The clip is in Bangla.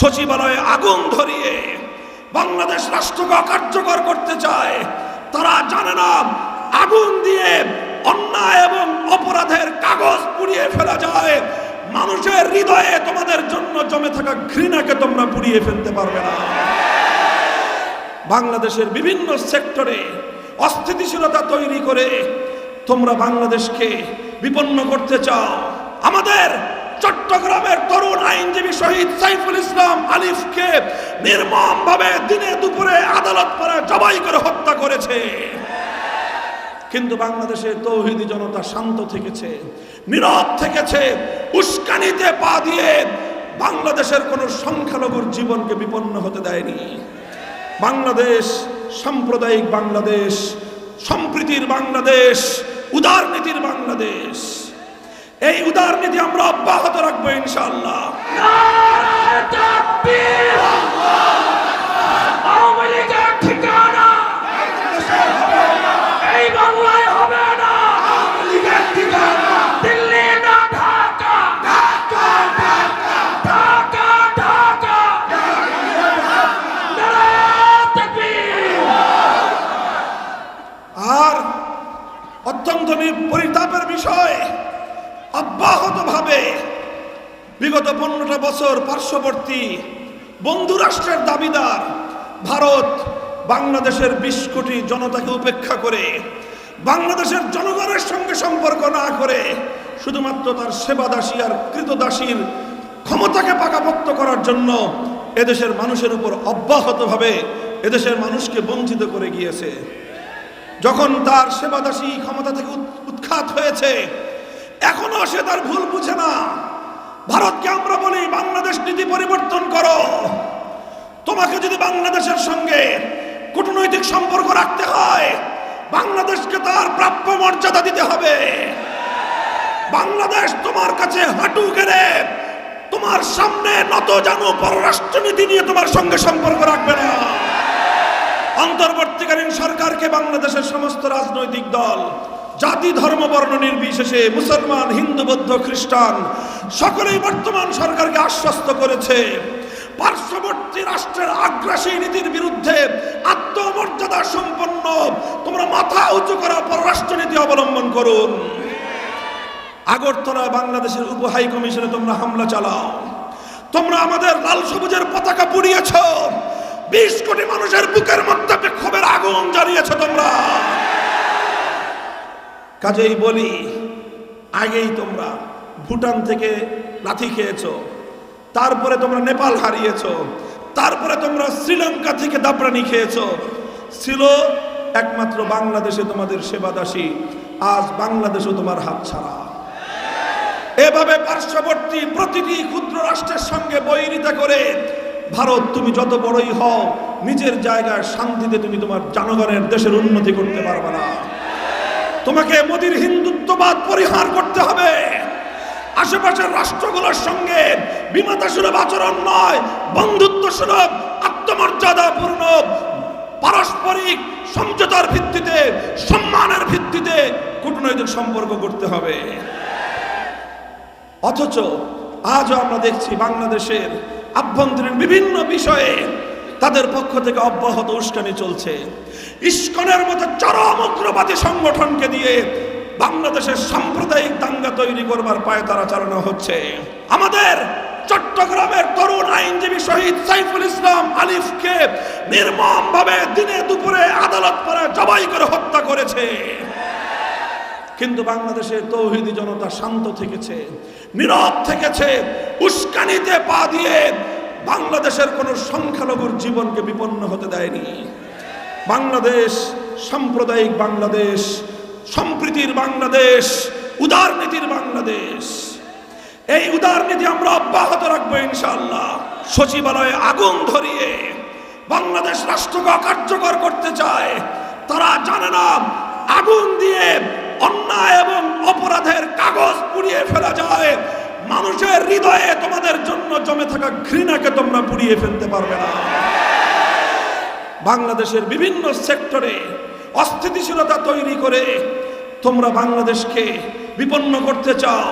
সচিবালয়ে আগুন ধরিয়ে বাংলাদেশ রাষ্ট্রকে অকার্যকর করতে চায়, তারা জানে না, আগুন দিয়ে অন্যায় এবং অপরাধের কাগজ পুড়িয়ে ফেলা যায়। মানুষের হৃদয়ে তোমাদের জন্য জমে থাকা ঘৃণাকে তোমরা পুড়িয়ে ফেলতে পারবে না। বাংলাদেশের বিভিন্ন সেক্টরে অস্থিতিশীলতা তৈরি করে তোমরা বাংলাদেশকে বিপন্ন করতে চাও। আমাদের আইনজীবী শহীদ সাইফুল ইসলাম আলিফকে নির্মমভাবে দিনে দুপুরে আদালত পাড়ায় জবাই করে হত্যা করেছে। কিন্তু বাংলাদেশের তৌহিদি জনতা শান্ত থেকেছে, নীরব থেকেছে, উস্কানিতে পা দিয়ে বাংলাদেশের কোন সংখ্যালঘুর জীবনকে বিপন্ন হতে দেয়নি। বাংলাদেশ, সাম্প্রদায়িক বাংলাদেশ, সম্প্রীতির বাংলাদেশ, উদারনীতির বাংলাদেশ এই উদারনীতি আমরা অব্যাহত রাখব ইনশাল্লাহ! আর অত্যন্ত পরিতাপের বিষয় অব্যাহতভাবে বিগত পনেরোটা বছর পার্শ্ববর্তী বন্ধু রাষ্ট্রের দাবিদার ভারত বাংলাদেশের বিশ কোটি জনতাকে উপেক্ষা করে বাংলাদেশের জনগণের সঙ্গে সম্পর্ক না করে শুধুমাত্র তার সেবাদাসী আর কৃতদাসীর ক্ষমতাকে পাকাপোক্ত করার জন্য এদেশের মানুষের উপর অব্যাহতভাবে এদেশের মানুষকে বঞ্চিত করে গিয়েছে। যখন তার সেবাদাসী ক্ষমতা থেকে উৎখাত হয়েছে এখনও সে তার ভুল বুঝে না। ভারতকে আমরা বলি, বাংলাদেশ নীতি পরিবর্তন করো। তোমাকে যদি বাংলাদেশের সঙ্গে কূটনৈতিক সম্পর্ক রাখতে হয়, বাংলাদেশকে তার প্রাপ্য মর্যাদা দিতে হবে। বাংলাদেশ তোমার কাছে হাঁটু গেড়ে, তোমার সামনে নত জানো পররাষ্ট্রনীতি নিয়ে তোমার সঙ্গে সম্পর্ক রাখবে না। অন্তর্বর্তীকালীন সরকারকে বাংলাদেশের সমস্ত রাজনৈতিক দল জাতি, ধর্ম, বর্ণ নির্বিশেষে মুসলমান, হিন্দু, বৌদ্ধ, খ্রিস্টান সকলেই বর্তমান সরকারকে আশ্বস্ত করেছে। পার্শ্ববর্তী রাষ্ট্রের আগ্রাসী নীতির বিরুদ্ধে আত্মমর্যাদা সম্পন্ন তোমরা মাথা উঁচু করা পররাষ্ট্রনীতি অবলম্বন করুন। আগরতলা বাংলাদেশের উপ হাই কমিশনে তোমরা হামলা চালাও। তোমরা আমাদের লাল সবুজের পতাকা পুড়িয়েছ। বিশ কোটি মানুষের বুকের মধ্যে বিক্ষোভের আগুন জ্বালিয়েছ তোমরা। কাজেই বলি, আগেই তোমরা ভুটান থেকে লাথি খেয়েছো, তারপরে তোমরা নেপাল হারিয়েছো, তারপরে তোমরা শ্রীলঙ্কা থেকে দাবরানি খেয়েছো। ছিল একমাত্র বাংলাদেশে তোমাদের সেবাদাসী, আজ বাংলাদেশও তোমার হাত ছাড়া। এভাবে পার্শ্ববর্তী প্রতিটি ক্ষুদ্র রাষ্ট্রের সঙ্গে বৈরিতা করে, ভারত তুমি যত বড়ই হও, নিজের জায়গায় শান্তিতে তুমি তোমার জনগণের দেশের উন্নতি করতে পারবে না। তোমাকে মোদির হিন্দুত্ববাদ পরিহার করতে হবে। আশেপাশের রাষ্ট্রগুলোর সঙ্গে বিমাতা সুলভ আচরণ নয়, বন্ধুত্ব সুলভ আত্মমর্যাদাপূর্ণ পারস্পরিক সমঝোতার ভিত্তিতে, সম্মানের ভিত্তিতে কূটনৈতিক সম্পর্ক করতে হবে। অথচ আজও আমরা দেখছি বাংলাদেশের আভ্যন্তরীণ বিভিন্ন বিষয়ে তাদের পক্ষ থেকে অব্যাহত উস্কানি চলছে। ইস্কনের মতো চরম উগ্রবাদী সংগঠনকে দিয়ে বাংলাদেশের সাম্প্রদায়িক দাঙ্গা তৈরি করবার পায়ে তারা চালানো হচ্ছে। আমাদের চট্টগ্রামের তরুণ আইনজীবী শহীদ সাইফুল ইসলাম আলিফকে নির্মমভাবে দিনে দুপুরে আদালত পাড়ায় জবাই করে হত্যা করেছে। কিন্তু বাংলাদেশের তৌহিদি জনতা শান্ত থেকেছে, নীরব থেকেছে, উস্কানিতে পা দিয়ে বাংলাদেশের কোন সংখ্যালঘুর জীবনকে বিপন্ন হতে দেয়নি। বাংলাদেশ, সাম্প্রদায়িক বাংলাদেশ, সম্প্রীতির বাংলাদেশ উদারনীতির বাংলাদেশ। এই উদারনীতি আমরা অব্যাহত রাখব ইনশাল্লাহ সচিবালয়ে আগুন ধরিয়ে বাংলাদেশ রাষ্ট্রকে অকার্যকর করতে চায়, তারা জানে না, আগুন দিয়ে অন্যায় এবং অপরাধের কাগজ পুড়িয়ে ফেলা যায়। মানুষের হৃদয়ে তোমাদের জন্য জমে থাকা ঘৃণাকে তোমরা পুড়িয়ে ফেলতে পারবে না। বাংলাদেশের বিভিন্ন সেক্টরে অস্থিতিশীলতা তৈরি করে তোমরা বাংলাদেশকে বিপন্ন করতে চাও।